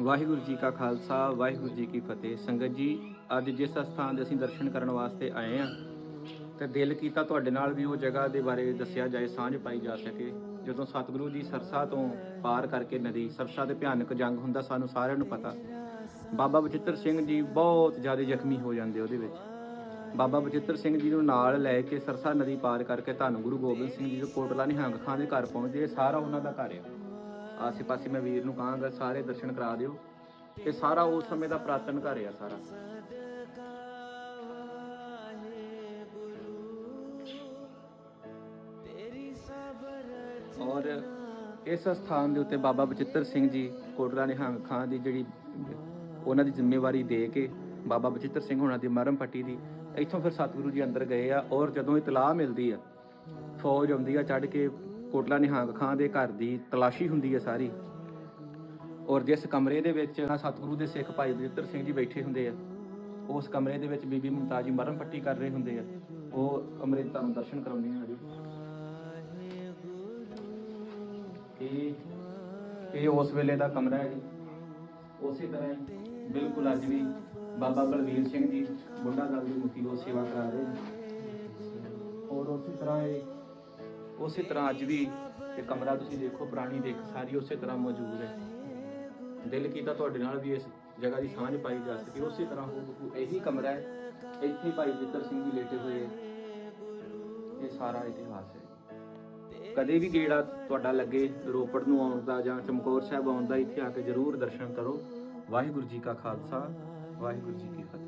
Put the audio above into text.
ਵਾਹਿਗੁਰੂ ਜੀ ਕਾ ਖਾਲਸਾ, ਵਾਹਿਗੁਰੂ ਜੀ ਕੀ ਫਤਿਹ। ਸੰਗਤ ਜੀ, ਅੱਜ ਜਿਸ ਸਥਾਨ ਦੇ ਅਸੀਂ ਦਰਸ਼ਨ ਕਰਨ ਵਾਸਤੇ ਆਏ ਆ ਤੇ ਦਿਲ ਕੀਤਾ ਤੁਹਾਡੇ ਨਾਲ ਵੀ ਉਹ ਜਗ੍ਹਾ ਦੇ ਬਾਰੇ ਦੱਸਿਆ ਜਾਏ, ਸਾਂਝ ਪਾਈ ਜਾ ਸਕੇ। ਜਦੋਂ ਸਤਿਗੁਰੂ ਜੀ ਸਰਸਾ ਤੋਂ ਪਾਰ ਕਰਕੇ ਨਦੀ, ਸਰਸਾ ਦੇ ਭਿਆਨਕ ਜੰਗ ਹੁੰਦਾ, ਸਾਨੂੰ ਸਾਰਿਆਂ ਨੂੰ ਪਤਾ। ਬਾਬਾ ਬਚਿੱਤਰ ਸਿੰਘ ਜੀ ਬਹੁਤ ਜ਼ਿਆਦਾ ਜ਼ਖਮੀ ਹੋ ਜਾਂਦੇ ਉਹਦੇ ਵਿੱਚ। ਬਾਬਾ ਬਚਿੱਤਰ ਸਿੰਘ ਜੀ ਨੂੰ ਨਾਲ ਲੈ ਕੇ ਸਰਸਾ ਨਦੀ ਪਾਰ ਕਰਕੇ ਧੰਨ ਗੁਰੂ ਗੋਬਿੰਦ ਸਿੰਘ ਜੀ ਦੇ ਕੋਟਲਾ ਨਿਹੰਗ ਖਾਂ ਦੇ ਘਰ ਪਹੁੰਚਦੇ ਸਾਰਾ ਉਹਨਾਂ ਦਾ ਘਰ ਆ। ਆਸੇ ਪਾਸੇ ਮੈਂ ਵੀਰ ਨੂੰ ਕਹਾਂਗਾ ਸਾਰੇ ਦਰਸ਼ਨ ਕਰਾ ਦਿਓ। ਤੇ ਸਾਰਾ ਉਸ ਸਮੇਂ ਦਾ ਪ੍ਰਾਤਨ ਘਰ ਆ ਸਾਰਾ। ਔਰ ਇਸ ਸਥਾਨ ਦੇ ਉੱਤੇ ਬਾਬਾ ਬਚਿੱਤਰ ਸਿੰਘ ਜੀ, ਕੋਟਲਾ ਨਿਹੰਗ ਖਾਂ ਦੀ ਜਿਹੜੀ ਉਹਨਾਂ ਦੀ ਜ਼ਿੰਮੇਵਾਰੀ ਦੇ ਕੇ ਬਾਬਾ ਬਚਿੱਤਰ ਸਿੰਘ ਹੋਣਾ ਦੀ ਮਰਮ ਪੱਟੀ ਦੀ, ਇੱਥੋਂ ਫਿਰ ਸਤਿਗੁਰੂ ਜੀ ਅੰਦਰ ਗਏ ਆ ਔਰ ਜਦੋਂ ਇਤਲਾਹ ਮਿਲਦੀ ਆ, ਫੌਜ ਆਉਂਦੀ ਆ ਚੜ ਕੇ ਕੋਟਲਾ ਨਿਹੰਗ ਖਾਂ ਦੇ ਘਰ ਦੀ ਤਲਾਸ਼ੀ ਹੁੰਦੀ ਹੈ ਸਾਰੀ। ਔਰ ਜਿਸ ਕਮਰੇ ਦੇ ਵਿੱਚ ਸਤਿਗੁਰੂ ਦੇ ਸਿੱਖ ਭਾਈ ਬਚਿੱਤਰ ਸਿੰਘ ਜੀ ਬੈਠੇ ਹੁੰਦੇ ਆ, ਉਸ ਕਮਰੇ ਦੇ ਵਿੱਚ ਬੀਬੀ ਮੁਮਤਾਜ ਜੀ ਮਰਨ ਪੱਟੀ ਕਰ ਰਹੇ ਹੁੰਦੇ ਆ, ਉਹ ਕਮਰੇ ਦੇ ਤੁਹਾਨੂੰ ਦਰਸ਼ਨ ਕਰਾਉਂਦੇ ਆ ਜੀ। ਇਹ ਇਹ ਉਸ ਵੇਲੇ ਦਾ ਕਮਰਾ ਹੈ ਜੀ। ਉਸੇ ਤਰ੍ਹਾਂ ਬਿਲਕੁਲ ਅੱਜ ਵੀ ਬਾਬਾ ਬਲਵੀਰ ਸਿੰਘ ਜੀ, ਬੁੱਢਾ ਦਲ ਦੀ ਮੁਖੀ ਉਹ ਸੇਵਾ ਕਰਾ ਰਹੇ ਔਰ ਉਸੇ ਤਰ੍ਹਾਂ ਇਹ ਉਸੇ ਤਰ੍ਹਾਂ ਅੱਜ ਵੀ ਇਹ ਕਮਰਾ ਤੁਸੀਂ ਦੇਖੋ, ਪੁਰਾਣੀ ਦੇਖ, ਸਾਰੀ ਉਸੇ ਤਰ੍ਹਾਂ ਮੌਜੂਦ ਹੈ। ਦਿਲ ਕੀਤਾ ਤੁਹਾਡੇ ਨਾਲ ਵੀ ਇਸ ਜਗ੍ਹਾ ਦੀ ਸਾਂਝ ਪਾਈ ਜਾ ਸਕੇ। ਉਸੇ ਤਰ੍ਹਾਂ ਹੂਬਹੂ ਇਹੀ ਕਮਰਾ ਹੈ। ਇੱਥੇ ਭਾਈ ਜਿੱਤਰ ਸਿੰਘ ਜੀ ਲੇਟੇ ਹੋਏ ਇਹ ਸਾਰਾ ਇਤਿਹਾਸ ਹੈ। ਕਦੇ ਵੀ ਗੇੜਾ ਤੁਹਾਡਾ ਲੱਗੇ, ਰੋਪੜ ਨੂੰ ਆਉਣ ਦਾ ਜਾਂ ਚਮਕੌਰ ਸਾਹਿਬ ਆਉਣ ਦਾ, ਇੱਥੇ ਆ ਕੇ ਜਰੂਰ ਦਰਸ਼ਨ ਕਰੋ। ਵਾਹਿਗੁਰੂ ਜੀ ਕਾ ਖਾਲਸਾ, ਵਾਹਿਗੁਰੂ ਜੀ ਕੀ ਫਤਿਹ।